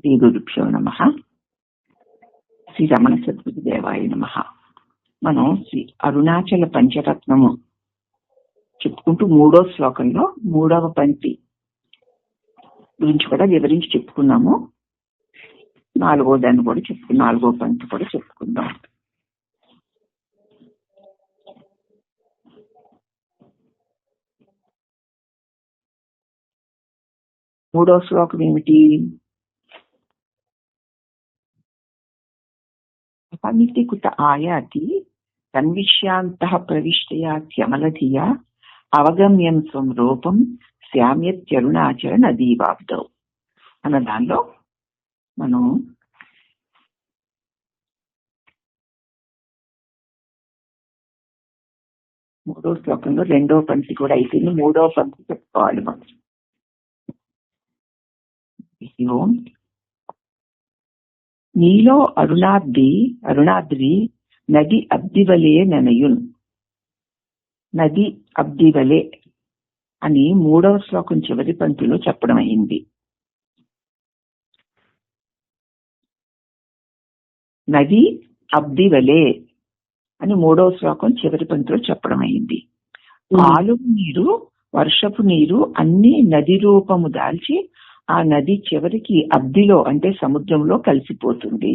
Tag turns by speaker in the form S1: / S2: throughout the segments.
S1: శ్రీ గురుభ్యో నమ. శ్రీ రమణ సద్గురు దేవాయ నమ. మనం శ్రీ అరుణాచల పంచరత్నము చెప్పుకుంటూ మూడో శ్లోకంలో మూడవ పంక్తి గురించి కూడా వివరించి చెప్పుకున్నాము. నాలుగో దాన్ని కూడా చెప్పు నాలుగో పంక్తి కూడా చెప్పుకుందాం. మూడో శ్లోకం ఏమిటి? అపమితికుత ఆయాతి తన్విష్యాంత ప్రవిష్టయాత్యమలధియా అవగమ్యం స్వం రూపం శ్యామ్యత్యరుణాచల నదీవాబ్దౌ అన్న దానిలో మనం మూడో శ్లోకంలో రెండో పంక్తి కూడా అయిపోయింది. మూడో పంక్తి చెప్పుకోవాలి మనం. ఓం నీలో అరుణాద్రి అరుణాద్రి నది అబ్దివలే నెనయున్ నది అబ్దివలే అని మూడవ శ్లోకం చివరి పంక్తిలో చెప్పడం అయింది. నది అబ్దివలే అని మూడవ శ్లోకం చివరి పంక్తిలో చెప్పడం అయింది. ఆలుగు నీరు వర్షపు నీరు అన్ని నది రూపము దాల్చి ఆ నది చివరికి అబ్దిలో అంటే సముద్రంలో కలిసిపోతుంది.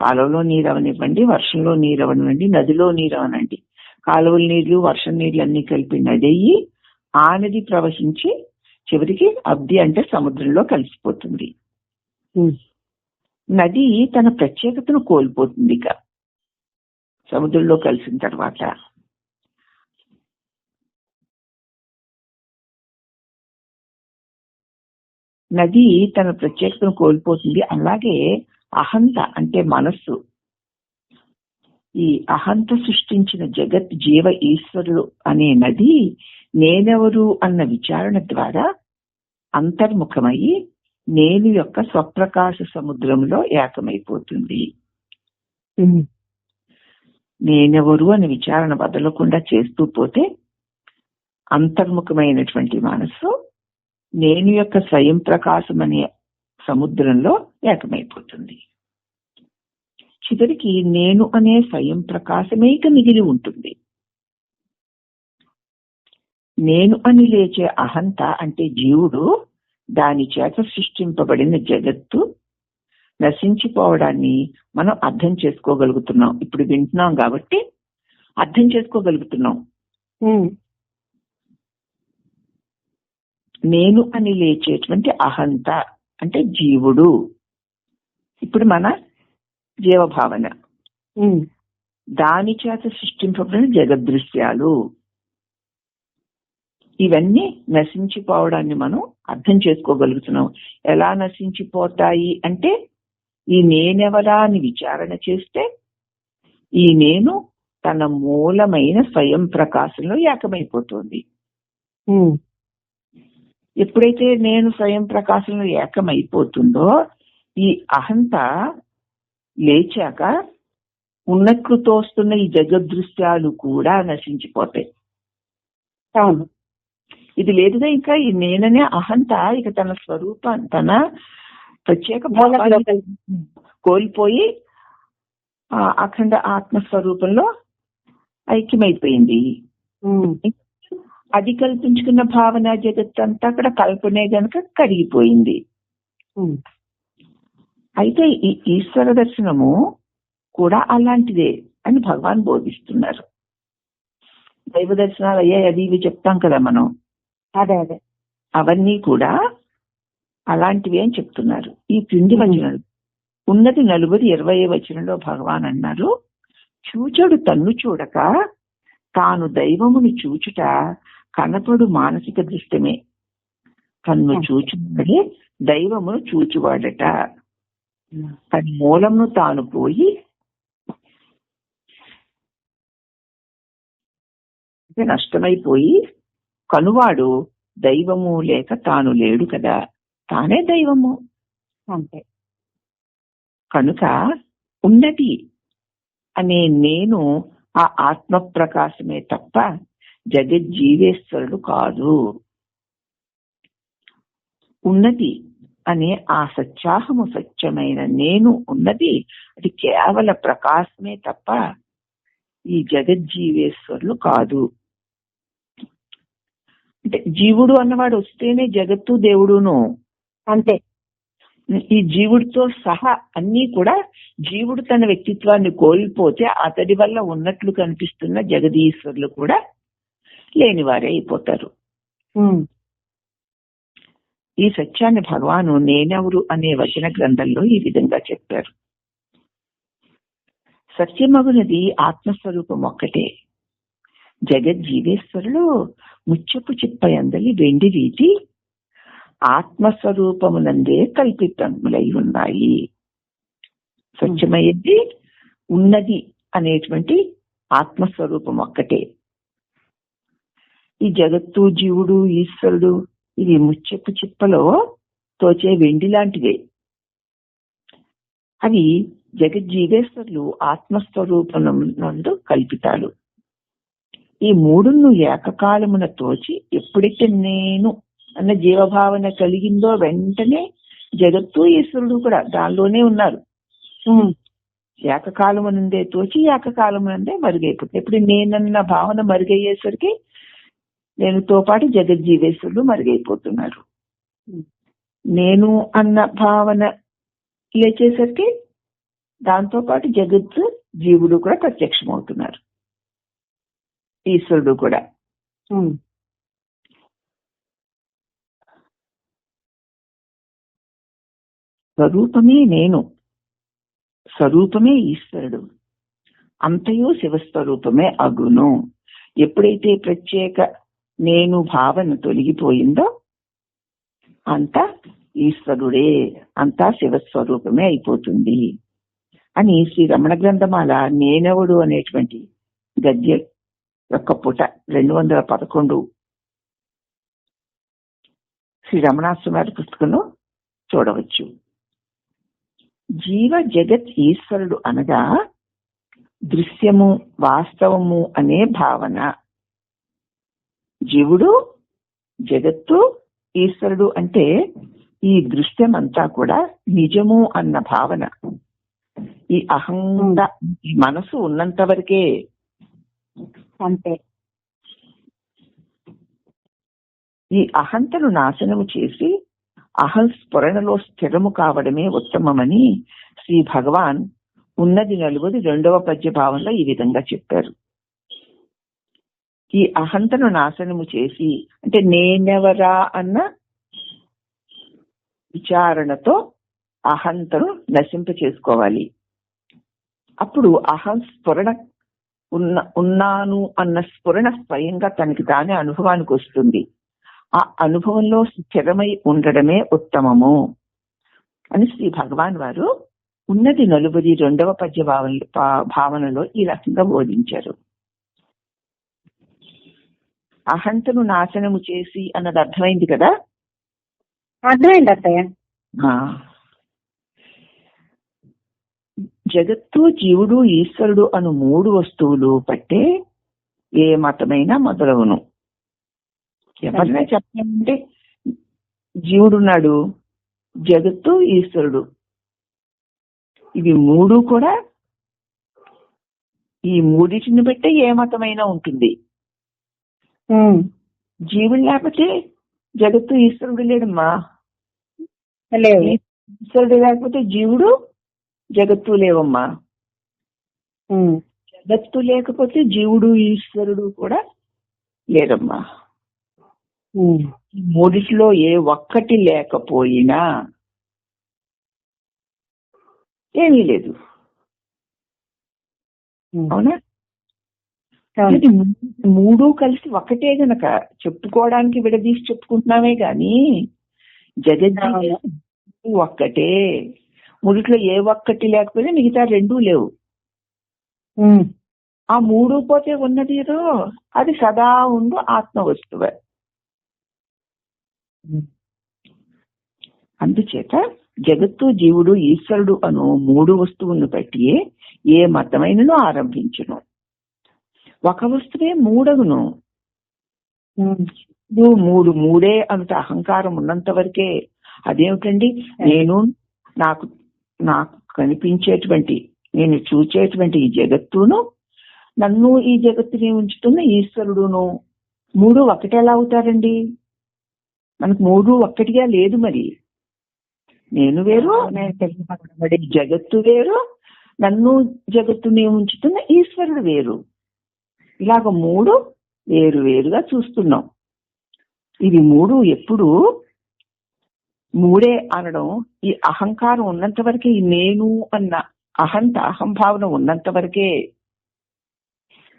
S1: కాలువలో నీరు అవనివ్వండి వర్షంలో నీరు అవనివ్వండి నదిలో నీరు అవనండి. కాలువల నీళ్ళు వర్షం నీళ్ళు అన్ని కలిపి నది అయ్యి ఆ నది ప్రవహించి చివరికి అబ్ది అంటే సముద్రంలో కలిసిపోతుంది. నది తన ప్రత్యేకతను కోల్పోతుంది ఇక. సముద్రంలో కలిసిన తర్వాత. నది తన ప్రత్యేకతను కోల్పోతుంది. అలాగే అహంత అంటే మనస్సు. ఈ అహంత సృష్టించిన జగత్ జీవ ఈశ్వరుడు అనే నది నేనెవరు అన్న విచారణ ద్వారా అంతర్ముఖమయ్యి నేను యొక్క స్వప్రకాశ సముద్రంలో ఏకమైపోతుంది. నేనెవరు అని విచారణ వదలకుండా చేస్తూ పోతే అంతర్ముఖమైనటువంటి మనస్సు నేను యొక్క స్వయం ప్రకాశం అనే సముద్రంలో ఏకమైపోతుంది. చివరికి నేను అనే స్వయం ప్రకాశమే ఇక మిగిలి ఉంటుంది. నేను అని లేచే అహంత అంటే జీవుడు దాని చేత సృష్టింపబడిన జగత్తు నశించిపోవడాన్ని మనం అర్థం చేసుకోగలుగుతున్నాం. ఇప్పుడు వింటున్నాం కాబట్టి అర్థం చేసుకోగలుగుతున్నాం. నేను అని లేచేటువంటి అహంత అంటే జీవుడు. ఇప్పుడు మన జీవభావన. దాని చేత సృష్టింపబడిన జగదృశ్యాలు ఇవన్నీ నశించిపోవడాన్ని మనం అర్థం చేసుకోగలుగుతున్నాం. ఎలా నశించిపోతాయి అంటే ఈ నేనెవరా అని విచారణ చేస్తే ఈ నేను తన మూలమైన స్వయం ప్రకాశంలో ఏకమైపోతుంది ఎప్పుడైతే నేను స్వయం ప్రకాశంలో ఏకమైపోతుందో ఈ అహంత లేచాక ఉన్నకృతోస్తున్న ఈ జగదృశ్యాలు కూడా నశించిపోతాయి.
S2: అవును.
S1: ఇది లేదుగా ఇంకా ఈ నేననే అహంత ఇక తన స్వరూపం తన ప్రత్యేక కోల్పోయి అఖండ ఆత్మస్వరూపంలో ఐక్యమైపోయింది. అది కల్పించుకున్న భావన జగత్ అంతా అక్కడ కల్పనే గనక కరిగిపోయింది. అయితే ఈ ఈశ్వర దర్శనము కూడా అలాంటిదే అని భగవాన్ బోధిస్తున్నారు. దైవ దర్శనాలు అయ్యాయి అది ఇవి చెప్తాం కదా మనం.
S2: అదే అదే.
S1: అవన్నీ కూడా అలాంటివి అని చెప్తున్నారు. ఈ పిండి వచనాలు. ఉన్నది నలుగురు ఇరవై వచనంలో భగవాన్ అన్నారు చూచడు తన్ను చూడక తాను దైవమును చూచుట కనపడు మానసిక దృష్టమే. తన్ను చూచువాడే దైవమును చూచువాడట. తన మూలమును తాను పోయి నష్టమైపోయి కనువాడు దైవము లేక తాను లేడు కదా. తానే దైవము.
S2: అంతే.
S1: కనుక ఉన్నది అనే నేను ఆ ఆత్మ ప్రకాశమే తప్ప జగజ్జీవేశ్వరుడు కాదు. ఉన్నది అనే ఆ సత్యాహము సత్యమైన నేను ఉన్నది అది కేవల ప్రకాశమే తప్ప ఈ జగజ్జీవేశ్వరులు కాదు. అంటే జీవుడు అన్నవాడు వస్తేనే జగత్తు దేవుడును.
S2: అంతే.
S1: ఈ జీవుడితో సహా అన్ని కూడా జీవుడు తన వ్యక్తిత్వాన్ని కోల్పోతే అతడి వల్ల ఉన్నట్లు కనిపిస్తున్న జగదీశ్వరులు కూడా లేనివారే అయిపోతారు.
S2: ఉమ్,
S1: ఈ సత్యాన్ని భగవాను నేనెవరు అనే వచన గ్రంథంలో ఈ విధంగా చెప్పారు. సత్యమగునది ఆత్మస్వరూపం ఒక్కటే. జగజ్జీవేశ్వరులు ముచ్చపు చిప్పయందలి వెండి రీతి ఆత్మస్వరూపమునందే కల్పితములై ఉన్నాయి. సత్యమయ్యేది ఉన్నది అనేటువంటి ఆత్మస్వరూపం ఒక్కటే. ఈ జగత్తు జీవుడు ఈశ్వరుడు ఇది ముచ్చెప్పు చిప్పలో? తోచే వెండి లాంటిదే అవి జగజ్జీవేశ్వరులు ఆత్మస్వరూపం నందు కల్పితాలు. ఈ మూడును ఏకకాలమున తోచి ఎప్పుడైతే నేను అన్న జీవభావన కలిగిందో వెంటనే జగత్తు ఈశ్వరుడు కూడా దానిలోనే ఉన్నారు.
S2: ఉమ్,
S1: ఏకకాలమునందే తోచి ఏకకాలమునందే మరుగైపోతుంది. ఇప్పుడు నేనన్న భావన మరుగయ్యేసరికి నేనుతో పాటు జగజ్జీవేశ్వరుడు మరుగైపోతున్నారు. నేను అన్న భావన లేచేసరికి దాంతో పాటు జగత్తు జీవుడు కూడా ప్రత్యక్షమవుతున్నారు. ఈశ్వరుడు కూడా. స్వరూపమే నేను. స్వరూపమే ఈశ్వరుడు. అంతయు శివస్వరూపమే అగును. ఎప్పుడైతే ప్రత్యేక నేను భావన తొలగిపోయిందో అంతా ఈశ్వరుడే అంతా శివస్వరూపమే అయిపోతుంది అని శ్రీ రమణ గ్రంథమాల నేనెవడు అనేటువంటి గద్య యొక్క పుట రెండు వందల పదకొండు శ్రీ రమణాశ్రమారి పుస్తకంలో చూడవచ్చు. జీవ జగత్ ఈశ్వరుడు అనగా దృశ్యము వాస్తవము అనే భావన. జీవుడు జగత్తు ఈశ్వరుడు అంటే ఈ దృశ్యం అంతా కూడా నిజము అన్న భావన. ఈ అహంద ఈ మనసు ఉన్నంత వరకే.
S2: అంతే.
S1: ఈ అహంతను నాశనము చేసి అహం స్ఫురణలో స్థిరము కావడమే ఉత్తమమని శ్రీ భగవాన్ ఉన్నది నలుగుది రెండవ పద్య భావంలో ఈ విధంగా చెప్పారు. ఈ అహంతను నాశనము చేసి అంటే నేనెవరా అన్న విచారణతో అహంతను నశింప చేసుకోవాలి అప్పుడు అహం స్ఫురణ ఉన్న ఉన్నాను అన్న స్ఫురణ స్వయంగా తనకి తానే అనుభవానికి వస్తుంది. ఆ అనుభవంలో స్థిరమై ఉండడమే ఉత్తమము అని శ్రీ భగవాన్ వారు ఉన్నది నలుబది రెండవ పద్య భావన భావనలో ఈ రకంగా బోధించారు. అహంతను నాశనము చేసి అన్నది అర్థమైంది కదా?
S2: అర్థమైంది అత్తయ్య.
S1: జగత్తు జీవుడు ఈశ్వరుడు అను మూడు వస్తువులు పట్టే ఏ మతమైనా మొదలవును ఎవరైనా చెప్పాలంటే జీవుడున్నాడు జగత్తు ఈశ్వరుడు. ఇవి మూడు కూడా ఈ మూడింటిని బట్టే ఏ మతమైనా ఉంటుంది. జీవుడు లేకపోతే జగత్తు ఈశ్వరుడు లేడమ్మా. ఈశ్వరుడు లేకపోతే జీవుడు జగత్తు లేవమ్మా. జగత్తు లేకపోతే జీవుడు ఈశ్వరుడు కూడా లేరమ్మా. ఈ మూడిట్లో ఏ ఒక్కటి లేకపోయినా ఏమీ లేదు. అవునా? మూడు కలిసి ఒకటే గనక చెప్పుకోవడానికి విడదీసి చెప్పుకుంటున్నామే గాని జగజ్జీవి ఒక్కటే. మూడిట్లో ఏ ఒక్కటి లేకపోయినా మిగతా రెండూ లేవు. ఆ మూడు పోతే ఉన్నది ఏదో అది సదా ఉండు ఆత్మ వస్తువు. అందుచేత జగత్తు జీవుడు ఈశ్వరుడు అను మూడు వస్తువులను బట్టి ఏ మతమైనను ఆరంభించును. ఒక వస్తువే మూడగును మూడు మూడు మూడే అంత అహంకారం ఉన్నంత వరకే. అదేమిటండి? నేను నాకు నాకు కనిపించేటువంటి నేను చూచేటువంటి ఈ జగత్తును నన్ను ఈ జగత్తుని ఉంచుతున్న ఈశ్వరుడును. మూడు ఒకటి ఎలా అవుతారండి మనకు మూడు ఒక్కటిగా లేదు మరి. నేను వేరు జగత్తు వేరు నన్ను జగత్తుని ఉంచుతున్న ఈశ్వరుడు వేరు. ఇలాగ మూడు వేరు వేరుగా చూస్తున్నాం. ఇవి మూడు ఎప్పుడు? మూడే అనడం ఈ అహంకారం ఉన్నంత వరకే ఈ నేను అన్న అహంత అహంభావన ఉన్నంత వరకే.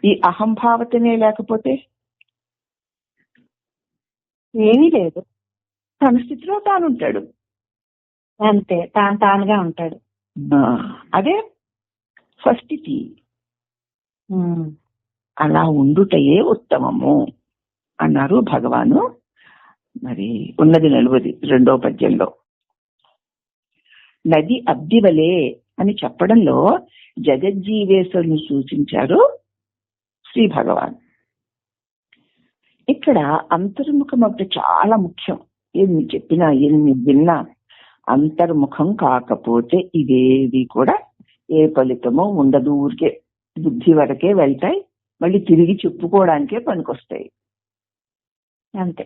S1: ఈ అహంభావతనే లేకపోతే?
S2: ఏమీ లేదు.
S1: తన స్థితిలో తానుంటాడు.
S2: అంతే తాను తానుగా ఉంటాడు.
S1: అదే
S2: ఉమ్.
S1: అలా ఉండుటయే ఉత్తమము అన్నారు భగవాను. మరి ఉన్నది నలువది రెండో పద్యంలో. నది అబ్దివలే అని చెప్పడంలో జగజ్జీవేశ్వరుని సూచించారు శ్రీ భగవాన్. ఇక్కడ అంతర్ముఖం అంటే చాలా ముఖ్యం. ఎన్ని చెప్పినా ఎన్ని విన్నా అంతర్ముఖం కాకపోతే ఇదేవి కూడా ఏ ఫలితమో ఉండదు ఊరికే బుద్ధి వరకే వెళ్తాయి. మళ్ళీ తిరిగి చెప్పుకోవడానికే పనికొస్తాయి.
S2: అంతే.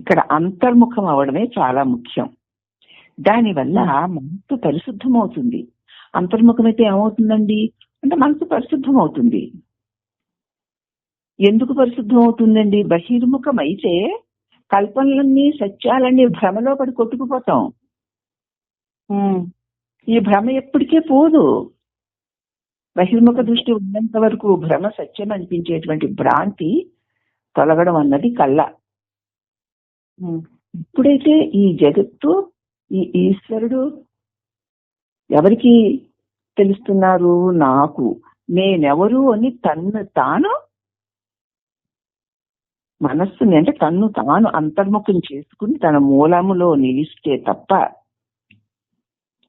S1: ఇక్కడ అంతర్ముఖం అవడమే చాలా ముఖ్యం. దానివల్ల మనసు పరిశుద్ధం అవుతుంది అంతర్ముఖమైతే ఏమవుతుందండి? అంటే మనసు పరిశుద్ధం అవుతుంది ఎందుకు పరిశుద్ధం అవుతుందండి బహిర్ముఖం అయితే కల్పనలన్నీ సత్యాలన్నీ భ్రమలో పడి కొట్టుకుపోతాం. ఈ భ్రమ ఎప్పటికే పోదు. బహిర్ముఖ దృష్టి ఉన్నంత వరకు భ్రమ సత్యం అనిపించేటువంటి భ్రాంతి తొలగడం అన్నది కళ్ళ ఇప్పుడైతే ఈ జగత్తు ఈ ఈశ్వరుడు ఎవరికి తెలుస్తున్నారు? నాకు. నేనెవరు అని తన్ను తాను మనస్సుని అంటే తన్ను తాను అంతర్ముఖం చేసుకుని తన మూలములో నిలిస్తే తప్ప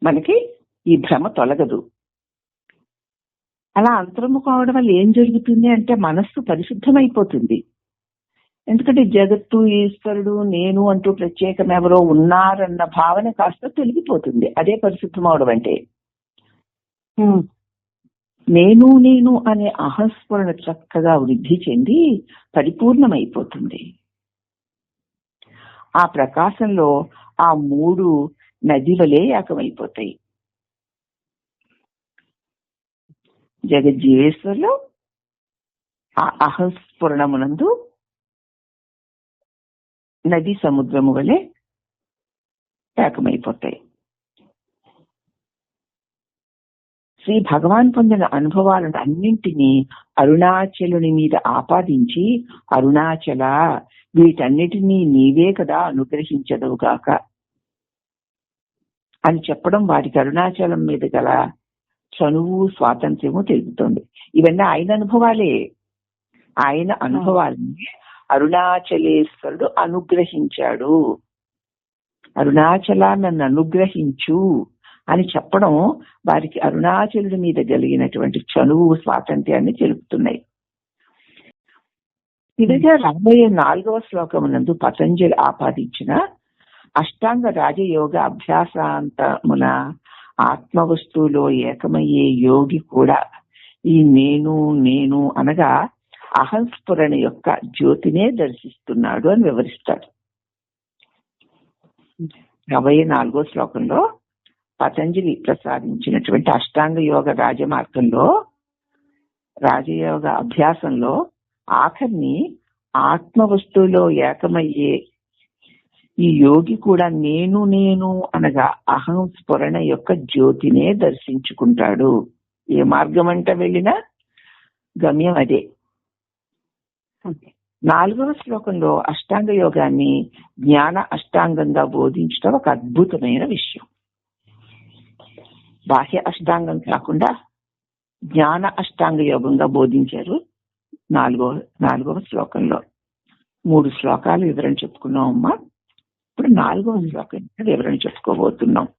S1: మనకి ఈ భ్రమ తొలగదు. అలా అంతర్ముఖం కావడం వల్ల ఏం జరుగుతుంది అంటే మనస్సు పరిశుద్ధమైపోతుంది. ఎందుకంటే జగత్తు ఈశ్వరుడు నేను అంటూ ప్రత్యేకం ఎవరో ఉన్నారన్న భావన కాస్త తొలగిపోతుంది. అదే పరిశుద్ధం అవడం అంటే నేను నేను అనే అహస్మరణ చక్కగా వృద్ధి చెంది పరిపూర్ణమైపోతుంది. ఆ ప్రకాశంలో ఆ మూడు నది వలె ఏకమైపోతాయి. జగజ్జీవేశ్వరులు ఆ అహస్ఫురణమునందు నది సముద్రము వలె ఏకమైపోతాయి. శ్రీ భగవాన్ పొందిన అనుభవాలను అన్నింటినీ అరుణాచలుని మీద ఆపాదించి అరుణాచల వీటన్నిటినీ నీవే కదా అనుగ్రహించదవుగాక అని చెప్పడం వారికి అరుణాచలం మీద గల చనువు స్వాతంత్ర్యము తెలుపుతోంది. ఇవన్నీ ఆయన అనుభవాలే. ఆయన అనుభవాలని అరుణాచలేశ్వరుడు అనుగ్రహించాడు. అరుణాచల నన్ను అనుగ్రహించు అని చెప్పడం వారికి అరుణాచలుడి మీద కలిగినటువంటి చనువు స్వాతంత్ర్యాన్ని తెలుపుతున్నాయి. ఇదిగా రాబోయే నాలుగవ శ్లోకమునందు పతంజలి ఆపాదించిన అష్టాంగ రాజయోగ అభ్యాసాంతమున ఆత్మవస్తువులో ఏకమయ్యే యోగి కూడా ఈ నేను నేను అనగా అహంస్ఫురణ యొక్క జ్యోతినే దర్శిస్తున్నాడు అని వివరిస్తాడు. నలభై నాలుగో శ్లోకంలో పతంజలి ప్రసాదించినటువంటి అష్టాంగ యోగ రాజమార్గంలో రాజయోగ అభ్యాసంలో ఆఖరిని ఆత్మ వస్తువులో ఏకమయ్యే ఈ యోగి కూడా నేను నేను అనగా అహం స్ఫురణ యొక్క జ్యోతినే దర్శించుకుంటాడు. ఏ మార్గం అంట వెళ్ళినా? గమ్యం అదే. నాలుగవ శ్లోకంలో అష్టాంగ యోగాన్ని జ్ఞాన అష్టాంగంగా బోధించడం ఒక అద్భుతమైన విషయం. బాహ్య అష్టాంగం కాకుండా జ్ఞాన అష్టాంగ యోగంగా బోధించారు నాలుగవ నాలుగవ శ్లోకంలో. మూడు శ్లోకాలు వివరణ చెప్పుకున్నాం అమ్మా. ఇప్పుడు నాలుగవ శ్లోకం వివరణ చెప్పుకోబోతున్నాం.